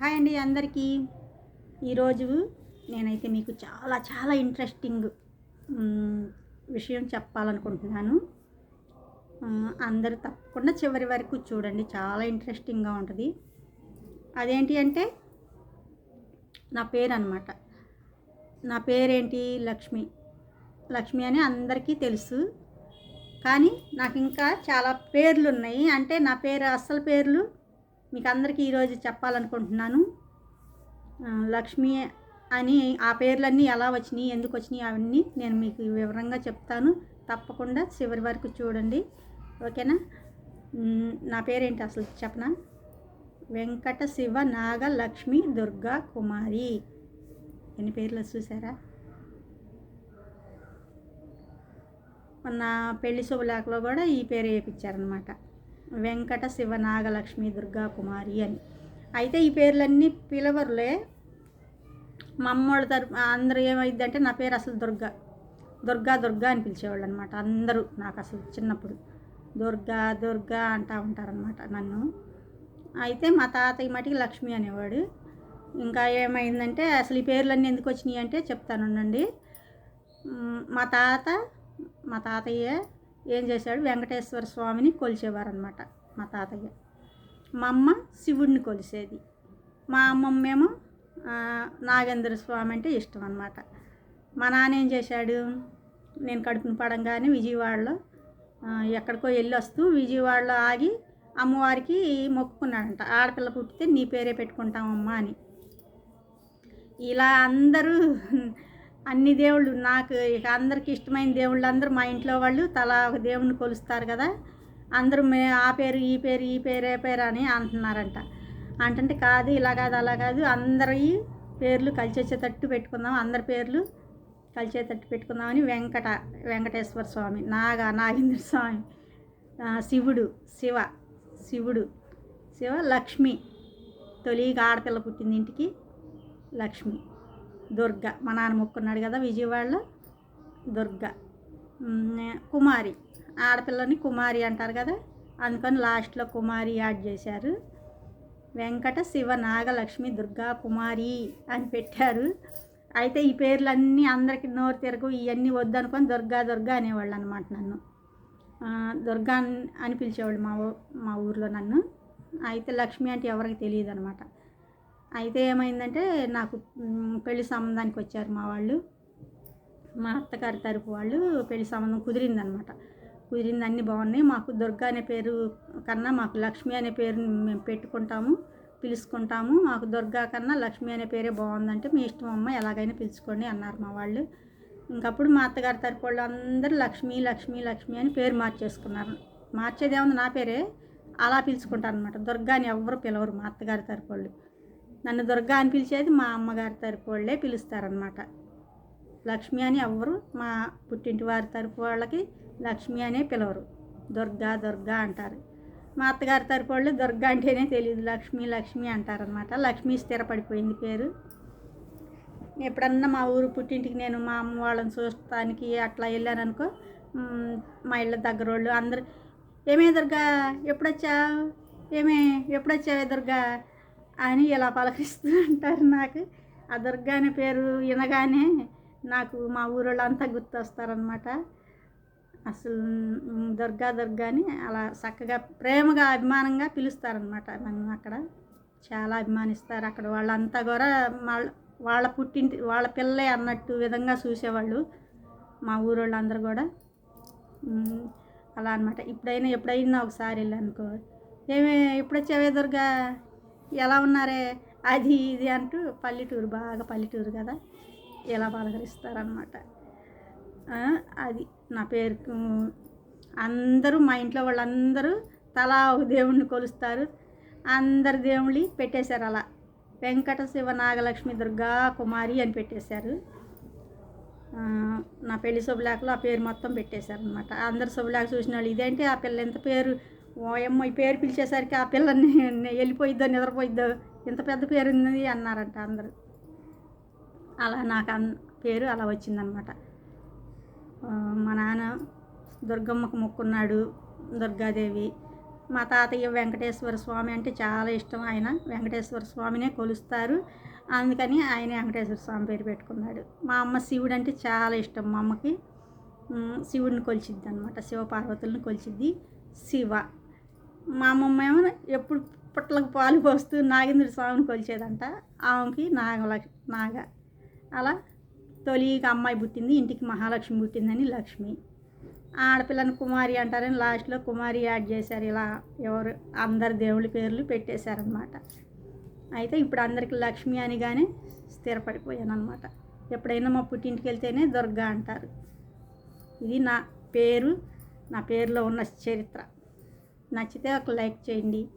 Hi అండి అందరికీ. ఈరోజు నేనైతే మీకు చాలా చాలా ఇంట్రెస్టింగ్ విషయం చెప్పాలనుకుంటున్నాను. అందరూ తప్పకుండా చివరి వరకు చూడండి. చాలా ఇంట్రెస్టింగ్గా ఉంటుంది. అదేంటి అంటే నా పేరు అనమాట నా పేరేంటి? లక్ష్మి. లక్ష్మి అని అందరికీ తెలుసు. కానీ నాకు ఇంకా చాలా పేర్లు ఉన్నాయి అంటే నా పేరు అసలు పేర్లు మీకు అందరికీ ఈరోజు చెప్పాలనుకుంటున్నాను. లక్ష్మి అని ఆ పేర్లన్నీ ఎలా వచ్చినాయి ఎందుకు వచ్చినాయి అవన్నీ నేను మీకు వివరంగా చెప్తాను. తప్పకుండా చివరి వరకు చూడండి. ఓకేనా? నా పేరేంటి అసలు చెప్పనా? వెంకట శివ నాగ లక్ష్మి దుర్గా కుమారి. ఎన్ని పేర్లు చూసారా? మొన్న పెళ్ళి శుభలేఖలో కూడా ఈ పేరు వేయించారనమాట వెంకట శివ నాగలక్ష్మి దుర్గా కుమారి అని. అయితే ఈ పేర్లన్నీ పిలవరులే. మా అమ్మోళ్ళ తరపు అందరూ ఏమైందంటే నా పేరు అసలు దుర్గా. దుర్గా దుర్గా అని పిలిచేవాళ్ళు అనమాట అందరూ నాకు అసలు చిన్నప్పుడు. దుర్గా దుర్గా అంటూ ఉంటారనమాట నన్ను. అయితే మా తాతయ్య మటుకి లక్ష్మి అనేవాడు. ఇంకా ఏమైందంటే అసలు ఈ పేర్లన్నీ ఎందుకు వచ్చినాయి అంటే చెప్తానుండండి మా తాత మా తాతయ్య ఏం చేశాడు? వెంకటేశ్వర స్వామిని కొలిచేవారనమాట మా తాతయ్య. మా అమ్మ శివుడిని కొలిసేది. మా అమ్మమ్మ ఏమో నాగేంద్ర స్వామి అంటే ఇష్టం అనమాట మా నాన్న ఏం చేశాడు? నేను కడుపుని పడంగానే విజయవాడలో ఎక్కడికో వెళ్ళి వస్తూ విజయవాడలో ఆగి అమ్మవారికి మొక్కుకున్నాడంట. ఆడపిల్ల పుట్టితే నీ పేరే పెట్టుకుంటామమ్మా అని. ఇలా అందరూ అన్ని దేవుళ్ళు నాకు ఇక అందరికి ఇష్టమైన దేవుళ్ళు అందరూ మా ఇంట్లో వాళ్ళు తలా ఒక దేవుణ్ణి కొలుస్తారు కదా అందరూ మే ఆ పేరు ఈ పేరు ఈ పేరు ఏ పేరు అని అంటున్నారంట. అంటే కాదు ఇలా కాదు అలా కాదు అందరి పేర్లు కలిసి వచ్చేటట్టు పెట్టుకుందాం అందరి పేర్లు కలిసేటట్టు పెట్టుకుందామని వెంకట వెంకటేశ్వర స్వామి నాగ నాగేంద్ర స్వామి శివుడు శివ శివుడు శివ లక్ష్మి తొలిగా ఆడపిల్ల పుట్టింది ఇంటికి లక్ష్మి. దుర్గ. మా నాన్న మొక్కున్నాడు కదా విజయవాడలో. దుర్గ. కుమారి. ఆడపిల్లని కుమారి అంటారు కదా. అందుకని లాస్ట్లో కుమారి యాడ్ చేశారు. వెంకట శివ నాగలక్ష్మి దుర్గా కుమారి అని పెట్టారు. అయితే ఈ పేర్లన్నీ అందరికీ నోరు తిరగు ఇవన్నీ వద్దనుకొని దుర్గా దుర్గా అనేవాళ్ళు అనమాట నన్ను. దుర్గా అని- పిలిచేవాళ్ళు మా ఊ మా ఊర్లో నన్ను. అయితే లక్ష్మి అంటే ఎవరికి తెలియదు అనమాట అయితే ఏమైందంటే నాకు పెళ్ళి సంబంధానికి వచ్చారు మా వాళ్ళు. మా అత్తగారి తరపు వాళ్ళు పెళ్ళి సంబంధం కుదిరిందనమాట. కుదిరింది అన్నీ బాగున్నాయి. మాకు దుర్గా అనే పేరు కన్నా మాకు లక్ష్మి అనే పేరు మేము పెట్టుకుంటాము పిలుచుకుంటాము. మాకు దుర్గా కన్నా లక్ష్మి అనే పేరే బాగుందంటే మీ ఇష్టం అమ్మ ఎలాగైనా పిలుచుకోండి అన్నారు మా వాళ్ళు. ఇంకప్పుడు మా అత్తగారి తరపు వాళ్ళు అందరూ లక్ష్మి లక్ష్మి లక్ష్మి అని పేరు మార్చేసుకున్నారు. మార్చేదేముంది నా పేరే? అలా పిలుచుకుంటారు అనమాట దుర్గా అని ఎవరు పిలవరు మా అత్తగారి తరపు వాళ్ళు. నన్ను దుర్గా అని పిలిచేది మా అమ్మగారి తరపు వాళ్ళే పిలుస్తారనమాట లక్ష్మి అని ఎవ్వరు మా పుట్టింటి వారి తరపు వాళ్ళకి లక్ష్మి అనే పిలవరు. దుర్గా దుర్గా అంటారు. మా అత్తగారి తరపు వాళ్ళు దుర్గా అంటేనే తెలియదు లక్ష్మి లక్ష్మి అంటారనమాట లక్ష్మి స్థిరపడిపోయింది పేరు. ఎప్పుడన్నా మా ఊరు పుట్టింటికి నేను మా అమ్మ వాళ్ళని చూస్తానికి అట్లా వెళ్ళాననుకో మా ఇళ్ళ దగ్గర వాళ్ళు అందరు ఏమే దుర్గా ఎప్పుడొచ్చావు? ఏమే ఎప్పుడొచ్చావే దుర్గా? అని ఇలా పలకరిస్తూ ఉంటారు నాకు. ఆ దుర్గా అనే పేరు వినగానే నాకు మా ఊరోళ్ళు అంతా గుర్తొస్తారనమాట అసలు దుర్గా దుర్గా అని అలా చక్కగా ప్రేమగా అభిమానంగా పిలుస్తారనమాట నన్ను అక్కడ. చాలా అభిమానిస్తారు. అక్కడ వాళ్ళంతా కూడా వాళ్ళ వాళ్ళ పుట్టింటి వాళ్ళ పిల్లలే అన్నట్టు విధంగా చూసేవాళ్ళు మా ఊరోళ్ళు కూడా. అలా అనమాట ఇప్పుడైనా ఎప్పుడైనా ఒకసారి వెళ్ళానుకో ఏమే ఎప్పుడు వచ్చావే దుర్గా? ఎలా ఉన్నారే? అది ఇది అంటూ పల్లెటూరు బాగా పల్లెటూరు కదా? ఇలా పలకరిస్తారనమాట అది నా పేరుకు అందరూ మా ఇంట్లో వాళ్ళందరూ తలా ఒక దేవుణ్ణి కొలుస్తారు. అందరు దేవుళ్ళు పెట్టేశారు అలా. వెంకట శివ నాగలక్ష్మి దుర్గా కుమారి అని పెట్టేశారు. నా పెళ్ళి శుభలేఖలో ఆ పేరు మొత్తం పెట్టేశారు అనమాట అందరు శుభలేఖ చూసిన వాళ్ళు ఇదేంటి ఆ పిల్ల ఎంత పేరు ఓయమ్మ ఈ పేరు పిలిచేసరికి ఆ పిల్లని వెళ్ళిపోయిద్దో నిద్రపోయిద్దో ఇంత పెద్ద పేరు ఉంది అన్నారంట అందరూ. అలా నాకు అన్ పేరు అలా వచ్చిందనమాట. మా నాన్న దుర్గమ్మకు మొక్కున్నాడు దుర్గాదేవి. మా తాతయ్య వెంకటేశ్వర స్వామి అంటే చాలా ఇష్టం ఆయన. వెంకటేశ్వర స్వామినే కొలుస్తారు. అందుకని ఆయన వెంకటేశ్వర స్వామి పేరు పెట్టుకున్నాడు. మా అమ్మ శివుడు అంటే చాలా ఇష్టం మా అమ్మకి. శివుడిని కొలిచిద్ది అనమాట శివ పార్వతులను కొలిచిద్ది శివ. మా అమ్మమ్మ ఏమో ఎప్పుడు పుట్టలకు పాలు పోస్తూ నాగేంద్ర స్వామిని కొలిచేదంట. ఆమెకి నాగలక్ష్మి నాగ. అలా తొలికి అమ్మాయి పుట్టింది ఇంటికి మహాలక్ష్మి పుట్టిందని లక్ష్మి. ఆడపిల్లని కుమారి అంటారని లాస్ట్లో కుమారి యాడ్ చేశారు. ఇలా ఎవరు అందరు దేవుళ్ళ పేర్లు పెట్టేశారనమాట అయితే ఇప్పుడు అందరికి లక్ష్మి అనిగానే స్థిరపడిపోయాను అనమాట ఎప్పుడైనా మా పుట్టింటికి వెళ్తేనే దుర్గా అంటారు. ఇది నా పేరు నా పేరులో ఉన్న చరిత్ర. నచ్చితే ఒక లైక్ చేయండి.